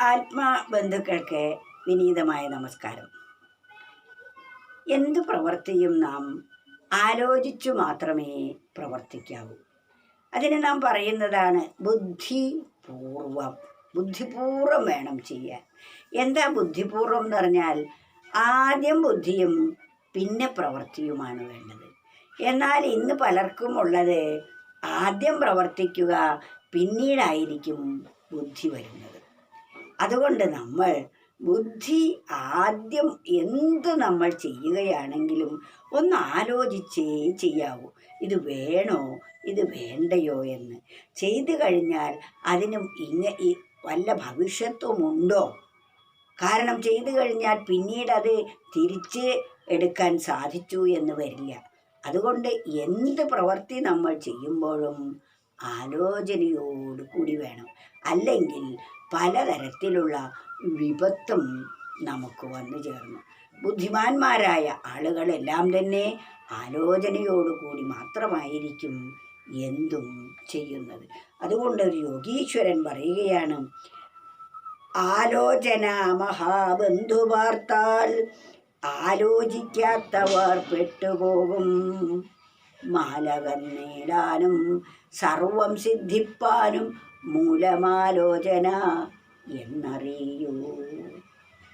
ആത്മാബന്ധുക്കൾക്ക് വിനീതമായ നമസ്കാരം. എന്തു പ്രവൃത്തിയും നാം ആലോചിച്ചു മാത്രമേ പ്രവർത്തിക്കാവൂ. അതിന് നാം പറയുന്നതാണ് ബുദ്ധിപൂർവം. ബുദ്ധിപൂർവം വേണം ചെയ്യാൻ. എന്താ ബുദ്ധിപൂർവം എന്ന് പറഞ്ഞാൽ ആദ്യം ബുദ്ധിയും പിന്നെ പ്രവൃത്തിയുമാണ് വേണ്ടത്. എന്നാൽ ഇന്ന് പലർക്കും ഉള്ളത് ആദ്യം പ്രവർത്തിക്കുക പിന്നീടായിരിക്കും ബുദ്ധി വരുന്നത്. അതുകൊണ്ട് നമ്മൾ ബുദ്ധി ആദ്യം എന്ത് നമ്മൾ ചെയ്യുകയാണെങ്കിലും ഒന്ന് ആലോചിച്ചേ ചെയ്യാവൂ. ഇത് വേണോ? ഇത് വേണ്ടയോ എന്ന്. ചെയ്തു കഴിഞ്ഞാൽ അതിനും ഇങ്ങ വല്ല ഭവിഷ്യത്വമുണ്ടോ കാരണം ചെയ്തു കഴിഞ്ഞാൽ പിന്നീട് അത് തിരിച്ച് എടുക്കാൻ സാധിച്ചു എന്ന് വരില്ല. അതുകൊണ്ട് എന്ത് പ്രവൃത്തി നമ്മൾ ചെയ്യുമ്പോഴും ആലോചനയോട് കൂടി വേണം. അല്ലെങ്കിൽ പലതരത്തിലുള്ള വിപത്തും നമുക്ക് വന്നു ചേർന്നു. ബുദ്ധിമാന്മാരായ ആളുകളെല്ലാം തന്നെ ആലോചനയോടുകൂടി മാത്രമായിരിക്കും എന്തും ചെയ്യുന്നത്. അതുകൊണ്ട് ഒരു യോഗീശ്വരൻ പറയുകയാണ് ആലോചന മഹാബന്ധു വാർത്താൽ ആലോചിക്കാത്തവർ പെട്ടുപോകും. മാലകൻ നേടാനും സർവം സിദ്ധിപ്പാനും മൂലമാലോചന എന്നറിയൂ.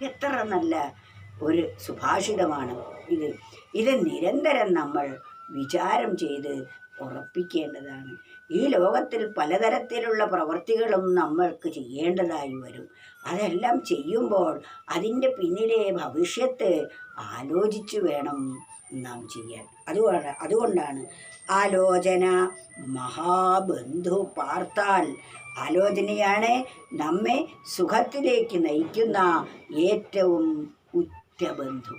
എത്ര നല്ല ഒരു സുഭാഷിതമാണ് ഇത്. ഇത് നിരന്തരം നമ്മൾ വിചാരം ചെയ്ത് ഉറപ്പിക്കേണ്ടതാണ്. ഈ ലോകത്തിൽ പലതരത്തിലുള്ള പ്രവൃത്തികളും നമ്മൾക്ക് ചെയ്യേണ്ടതായി വരും. അതെല്ലാം ചെയ്യുമ്പോൾ അതിന്റെ പിന്നിലെ ഭവിഷ്യത്ത് ആലോചിച്ചു വേണം നാം ചെയ്യാൻ. അതുകൊണ്ട് അതുകൊണ്ടാണ് ആലോചന മഹാബന്ധു പാർത്താൽ. ആലോചനയാണ് നമ്മെ സുഖത്തിലേക്ക് നയിക്കുന്ന ഏറ്റവും ഉറ്റ ബന്ധു.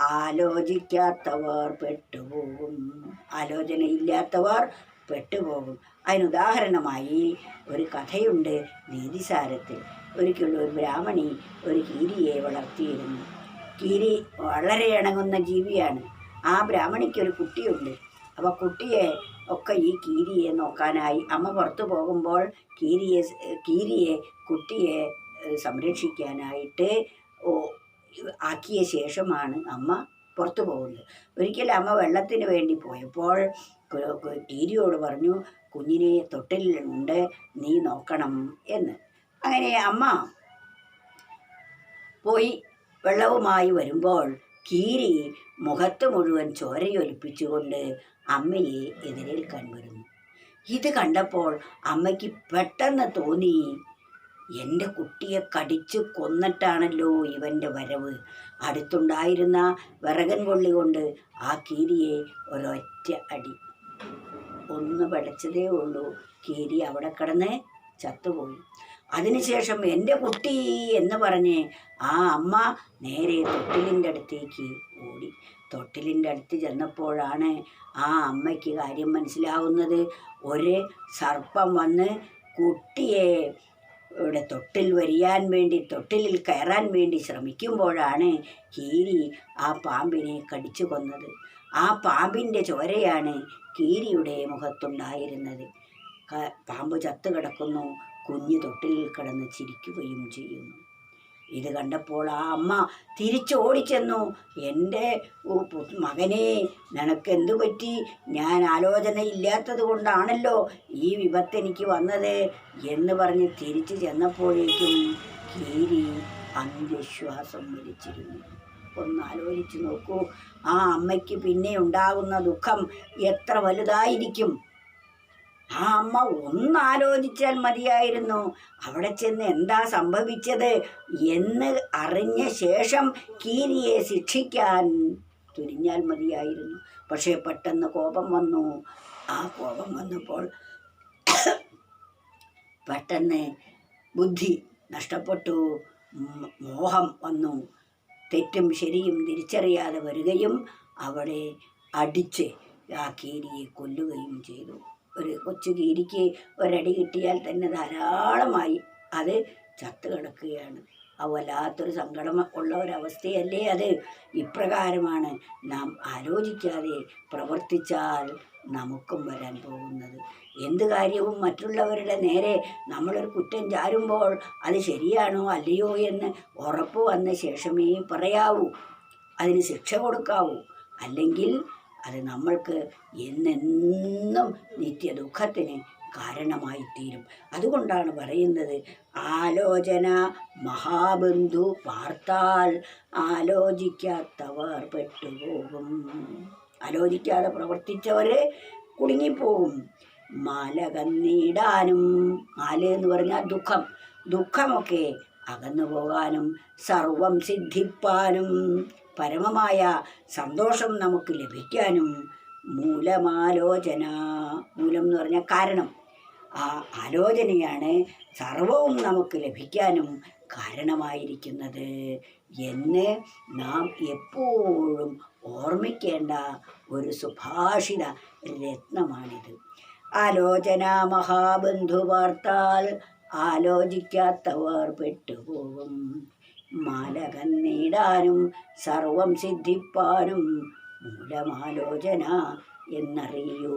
ആലോചിക്കാത്തവർ പെട്ടുപോകും. ആലോചനയില്ലാത്തവർ പെട്ടുപോകും. അതിനുദാഹരണമായി ഒരു കഥയുണ്ട് നീതിസാരത്തിൽ ഒരിക്കലും ഒരു ബ്രാഹ്മണി ഒരു കീരിയെ വളർത്തിയിരുന്നു. കീരി വളരെ ഇണങ്ങുന്ന ജീവിയാണ്. ആ ബ്രാഹ്മണിക്ക് ഒരു കുട്ടിയുണ്ട്. അപ്പോൾ കുട്ടിയെ ഒക്കെ ഈ കീരിയെ നോക്കാനായി അമ്മ പുറത്തു പോകുമ്പോൾ കീരിയെ കീരിയെ കുട്ടിയെ സംരക്ഷിക്കാനായിട്ട് ആക്കിയ ശേഷമാണ് അമ്മ പുറത്തു പോകുന്നത്. ഒരിക്കൽ അമ്മ വെള്ളത്തിന് വേണ്ടി പോയപ്പോൾ കീരിയോട് പറഞ്ഞു കുഞ്ഞിനെ തൊട്ടിലുണ്ട് നീ നോക്കണം എന്ന്. അങ്ങനെ അമ്മ പോയി വെള്ളവുമായി വരുമ്പോൾ കീരി മുഖത്ത് മുഴുവൻ ചോരയൊലിപ്പിച്ചുകൊണ്ട് അമ്മയെ എതിരേൽക്കാൻ വരുന്നു ഇത് കണ്ടപ്പോൾ അമ്മയ്ക്ക് പെട്ടെന്ന് തോന്നി എന്റെ കുട്ടിയെ കടിച്ച് കൊന്നിട്ടാണല്ലോ ഇവന്റെ വരവ്. അടുത്തുണ്ടായിരുന്ന വിറകൻ കൊള്ളി കൊണ്ട് ആ കീരിയെ ഒരൊറ്റ അടി. ഒന്ന് പടച്ചതേ ഉള്ളൂ കീരി അവിടെ കിടന്ന് ചത്തുപോയി. അതിനുശേഷം എന്റെ കുട്ടി എന്ന് പറഞ്ഞ് ആ അമ്മ നേരെ തൊട്ടിലിന്റെ അടുത്തേക്ക് ഓടി. തൊട്ടിലിന്റെ അടുത്ത് ചെന്നപ്പോഴാണ് ആ അമ്മയ്ക്ക് കാര്യം മനസ്സിലാവുന്നത്. ഒരു സർപ്പം വന്ന് കുട്ടിയെ ഇവിടെ തൊട്ടിൽ വരിയാൻ വേണ്ടി തൊട്ടിലിൽ കയറാൻ വേണ്ടി ശ്രമിക്കുമ്പോഴാണ് കീരി ആ പാമ്പിനെ കടിച്ചു കൊന്നത്. ആ പാമ്പിന്റെ ചോരയാണ് കീരിയുടെ മുഖത്തുണ്ടായിരുന്നത്. പാമ്പ് ചത്തു കിടക്കുന്നു. കുഞ്ഞ് തൊട്ടിലിൽ കിടന്ന് ചിരിക്കുകയും ചെയ്യുന്നു. ഇത് കണ്ടപ്പോൾ ആ അമ്മ തിരിച്ചോടിച്ചെന്നു. എന്റെ മകനെ നിനക്ക് എന്തു പറ്റി? ഞാൻ ആലോചന ഇല്ലാത്തത് കൊണ്ടാണല്ലോ ഈ വിപത്ത് എനിക്ക് വന്നത് എന്ന് പറഞ്ഞ് തിരിച്ചു ചെന്നപ്പോഴേക്കും കീരി അന്ത്യശ്വാസം വലിച്ചിരുന്നു ഒന്ന് ആലോചിച്ച് നോക്കൂ. ആ അമ്മയ്ക്ക് പിന്നെ ഉണ്ടാകുന്ന ദുഃഖം എത്ര വലുതായിരിക്കും? ആ അമ്മ ഒന്ന് ആലോചിച്ചാൽ മതിയായിരുന്നു. അവിടെ ചെന്ന് എന്താ സംഭവിച്ചത് എന്ന് അറിഞ്ഞ ശേഷം കീരിയെ ശിക്ഷിക്കാൻ തുനിഞ്ഞാൽ മതിയായിരുന്നു. പക്ഷേ പെട്ടെന്ന് കോപം വന്നു. ആ കോപം വന്നപ്പോൾ പെട്ടെന്ന് ബുദ്ധി നഷ്ടപ്പെട്ടു. മോഹം വന്നു. തെറ്റും ശരിയും തിരിച്ചറിയാതെ വരികയും അവളെ അടിച്ച് ആ കീരിയെ കൊല്ലുകയും ചെയ്തു. ഒരു കൊച്ചു കീരിക്ക് ഒരടി കിട്ടിയാൽ തന്നെ ധാരാളമായി അത് ചത്തു കിടക്കുകയാണ്. അത് വല്ലാത്തൊരു സങ്കടം ഉള്ള ഒരവസ്ഥയല്ലേ അത്. ഇപ്രകാരമാണ് നാം ആലോചിക്കാതെ പ്രവർത്തിച്ചാൽ നമുക്കും വരാൻ പോകുന്നത്. എന്ത് കാര്യവും മറ്റുള്ളവരുടെ നേരെ നമ്മളൊരു കുറ്റം ചാരുമ്പോൾ അത് ശരിയാണോ അല്ലയോ എന്ന് ഉറപ്പ് വന്ന ശേഷമേ പറയാവൂ. അതിന് ശിക്ഷ കൊടുക്കാവൂ. അല്ലെങ്കിൽ അത് നമ്മൾക്ക് എന്നെന്നും നിത്യദുഃഖത്തിന് കാരണമായി തീരും. അതുകൊണ്ടാണ് പറയുന്നത് ആലോചന മഹാബന്ധു പാർത്താൽ ആലോചിക്കാത്തവർ പെട്ടുപോകും. ആലോചിക്കാതെ പ്രവർത്തിച്ചവർ കുടുങ്ങിപ്പോകും. മാല കന്നിടാനും മാല എന്ന് പറഞ്ഞാൽ ദുഃഖം. ദുഃഖമൊക്കെ അകന്നു പോകാനും സർവം സിദ്ധിപ്പാനും പരമമായ സന്തോഷം നമുക്ക് ലഭിക്കാനും മൂലമാലോചന. മൂലം എന്ന് പറഞ്ഞാൽ കാരണം. ആ ആലോചനയാണ് സർവവും നമുക്ക് ലഭിക്കാനും കാരണമായിരിക്കുന്നത് എന്ന് നാം എപ്പോഴും ഓർമ്മിക്കേണ്ട ഒരു സുഭാഷിത രത്നമാണിത്. ആലോചന മഹാബന്ധു വാർത്താൽ ആലോചിക്കാത്തവർ പെട്ടുപോകും. മാലകൻ നേടാനും സർവം സിദ്ധിപ്പാനും മൂലമാലോചന എന്നറിയൂ.